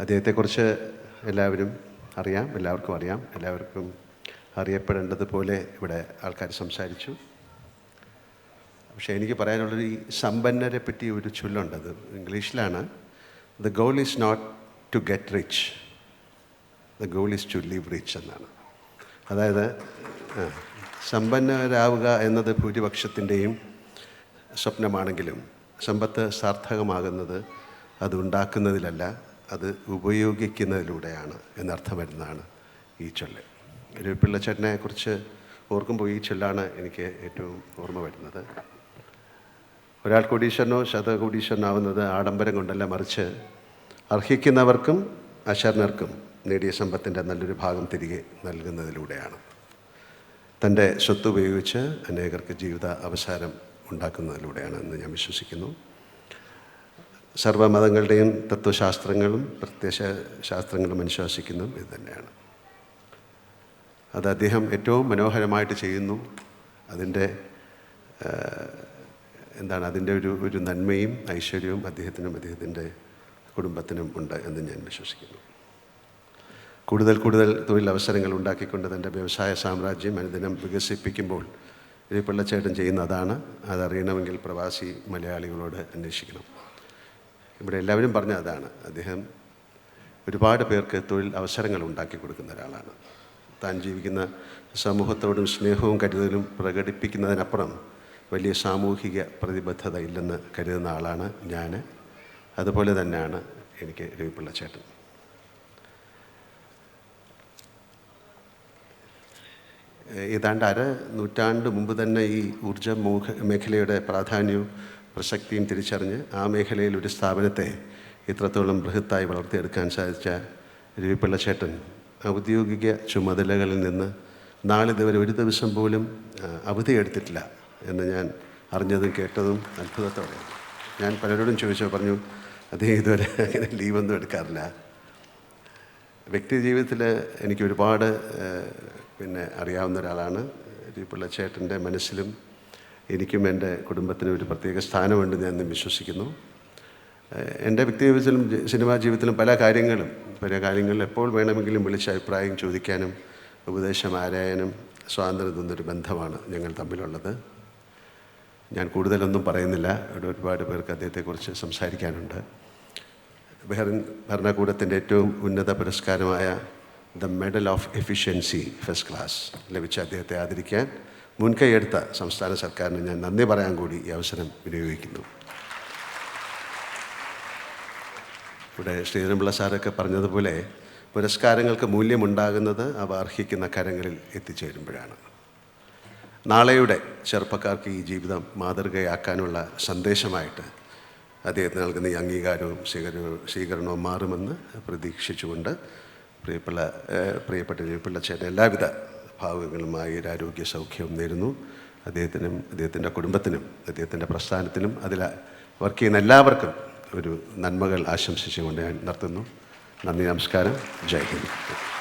അദ്ദേഹത്തെക്കുറിച്ച് എല്ലാവരും അറിയാം എല്ലാവർക്കും അറിയാം. എല്ലാവർക്കും അറിയപ്പെടേണ്ടതുപോലെ ഇവിടെ ആൾക്കാർ സംസാരിച്ചു. പക്ഷേ എനിക്ക് പറയാനുള്ളത് ഈ സമ്പന്നരെ പറ്റി ഒരു ചൊല്ലുണ്ടത് ഇംഗ്ലീഷിലാണ്. The goal is not to get rich the goal is to leave rich എന്നാണ്. അതായത് സമ്പന്നരാവുക എന്നത് ഭൂരിപക്ഷത്തിന്റെയും സ്വപ്നമാണെങ്കിലും സമ്പത്ത് സാർത്ഥകമാകുന്നത് അത് ഉണ്ടാക്കുന്നതിലല്ല അത് ഉപയോഗിക്കുന്നതിലൂടെയാണ് എന്നർത്ഥം വരുന്നതാണ് ഈ ചൊല്ല്. ഒരു പിള്ളച്ചേട്ടനെ കുറിച്ച് ഓർക്കുമ്പോൾ ഈ ചൊല്ലാണ് എനിക്ക് ഏറ്റവും ഓർമ്മ വരുന്നത്. ഒരാൾ കോടീശ്വരനോ ശതകോടീശ്വരനാവുന്നത് ആഡംബരം കൊണ്ടല്ല മറിച്ച് അർഹിക്കുന്നവർക്കും അശരണർക്കും നേടിയ സമ്പത്തിന്റെ നല്ലൊരു ഭാഗം തിരികെ നൽകുന്നതിലൂടെയാണ്. തന്റെ സ്വത്ത് ഉപയോഗിച്ച് അനേകർക്ക് ജീവിത അവസാനം ഉണ്ടാക്കുന്നതിലൂടെയാണ് എന്ന് ഞാൻ വിശ്വസിക്കുന്നു. സർവമതങ്ങളുടെയും തത്വശാസ്ത്രങ്ങളും പ്രത്യക്ഷ ശാസ്ത്രങ്ങളും അനുശാസിക്കുന്നതും ഇത് തന്നെയാണ്. അത് അദ്ദേഹം ഏറ്റവും മനോഹരമായിട്ട് ചെയ്യുന്നു. അതിന്റെ എന്താണ് അതിന്റെ ഒരു ഒരു നന്മയും ഐശ്വര്യവും അദ്ദേഹത്തിനും അദ്ദേഹത്തിന്റെ കുടുംബത്തിനും ഉണ്ട് എന്ന് ഞാൻ വിശ്വസിക്കുന്നു. കൂടുതൽ കൂടുതൽ തൊഴിലവസരങ്ങൾ ഉണ്ടാക്കിക്കൊണ്ട് തന്റെ വ്യവസായ സാമ്രാജ്യം അനുദിനം വികസിപ്പിക്കുമ്പോൾ ഈ പിള്ളച്ചേട്ടൻ ചെയ്യുന്ന അതാണ്. അതറിയണമെങ്കിൽ പ്രവാസി മലയാളികളോട് അന്വേഷിക്കണം. ഇവിടെ എല്ലാവരും പറഞ്ഞ അതാണ്. അദ്ദേഹം ഒരുപാട് പേർക്ക് തൊഴിൽ അവസരങ്ങൾ ഉണ്ടാക്കി കൊടുക്കുന്ന ഒരാളാണ്. താൻ ജീവിക്കുന്ന സമൂഹത്തോടും സ്നേഹവും കരുതലും പ്രകടിപ്പിക്കുന്നതിനപ്പുറം വലിയ സാമൂഹിക പ്രതിബദ്ധത ഇല്ലെന്ന് കരുതുന്ന ആളാണ് ഞാൻ അതുപോലെ തന്നെയാണ് എനിക്ക് രവിപിള്ള ചേട്ടൻ ഏതാണ്ട് അര നൂറ്റാണ്ട് മുമ്പ് തന്നെ ഈ ഊർജ മൂഖ മേഖലയുടെ പ്രാധാന്യവും പ്രസക്തിയും തിരിച്ചറിഞ്ഞ് ആ മേഖലയിൽ ഒരു സ്ഥാപനത്തെ ഇത്രത്തോളം ബൃഹത്തായി വളർത്തിയെടുക്കാൻ സാധിച്ച രവിപ്പിള്ളച്ചേട്ടൻ ചേട്ടൻ ഔദ്യോഗിക ചുമതലകളിൽ നിന്ന് നാളിതുവരെ ഒരു ദിവസം പോലും അവധിയെടുത്തിട്ടില്ല എന്ന് ഞാൻ അറിഞ്ഞതും കേട്ടതും അത്ഭുതത്തോടെയാണ് ഞാൻ പലരോടും ചോദിച്ചോ പറഞ്ഞു അദ്ദേഹം ഇതുവരെ അങ്ങനെ ലീവൊന്നും എടുക്കാറില്ല. വ്യക്തി ജീവിതത്തിൽ എനിക്ക് ഒരുപാട് പിന്നെ അറിയാവുന്ന ഒരാളാണ്. പിള്ള ചേട്ടന്റെ മനസ്സിലും എനിക്കും എന്റെ കുടുംബത്തിനും ഒരു പ്രത്യേക സ്ഥാനമുണ്ട് ഞാൻ വിശ്വസിക്കുന്നു. എന്റെ വ്യക്തി ജീവിതത്തിലും സിനിമാ ജീവിതത്തിലും പല കാര്യങ്ങളും പല കാര്യങ്ങളിൽ എപ്പോൾ വേണമെങ്കിലും വിളിച്ച് അഭിപ്രായം ചോദിക്കാനും ഉപദേശം ആരായാനും സ്വാതന്ത്ര്യം തന്നൊരു ബന്ധമാണ് ഞങ്ങൾ തമ്മിലുള്ളത്. ഞാൻ കൂടുതലൊന്നും പറയുന്നില്ല. ഇവിടെ ഒരുപാട് പേർക്ക് അദ്ദേഹത്തെക്കുറിച്ച് സംസാരിക്കാനുണ്ട്. ഭരണ ഭരണകൂടത്തിന്റെ ഏറ്റവും ഉന്നത പുരസ്കാരമായ the medal of efficiency first class ലഭിച്ച അദ്ദേഹത്തെ ആദരിക്കാൻ മുൻകൈയെടുത്ത സംസ്ഥാന സർക്കാരിന് ഞാൻ നന്ദി പറയാൻ കൂടി ഈ അവസരം വിനിയോഗിക്കുന്നു. ഇവിടെ ശ്രീധരൻപിള്ള സാറൊക്കെ പറഞ്ഞതുപോലെ പുരസ്കാരങ്ങൾക്ക് മൂല്യമുണ്ടാകുന്നത് അവ അർഹിക്കുന്ന കരങ്ങളിൽ എത്തിച്ചേരുമ്പോഴാണ്. നാളെയുടെ ചെറുപ്പക്കാർക്ക് ഈ ജീവിതം മാതൃകയാക്കാനുള്ള സന്ദേശമായിട്ട് അദ്ദേഹത്തിന് നൽകുന്ന ഈ അംഗീകാരവും സ്വീകരണവും സ്വീകരണവും മാറുമെന്ന് പ്രതീക്ഷിച്ചുകൊണ്ട് പ്രിയപ്പെട്ട ഏഹ്, പ്രിയപ്പെട്ട പിള്ളച്ചേട്ടൻ എല്ലാവിധ ഭാവങ്ങളുമായി ഒരു ആരോഗ്യ സൗഖ്യവും നേരുന്നു. അദ്ദേഹത്തിനും അദ്ദേഹത്തിന്റെ കുടുംബത്തിനും അദ്ദേഹത്തിന്റെ പ്രസ്ഥാനത്തിനും അതിൽ വർക്ക് ചെയ്യുന്ന എല്ലാവർക്കും ഒരു നന്മകൾ ആശംസിച്ചുകൊണ്ട് ഞാൻ നിർത്തുന്നു. നന്ദി നമസ്കാരം. ജയ് ഹിന്ദ്.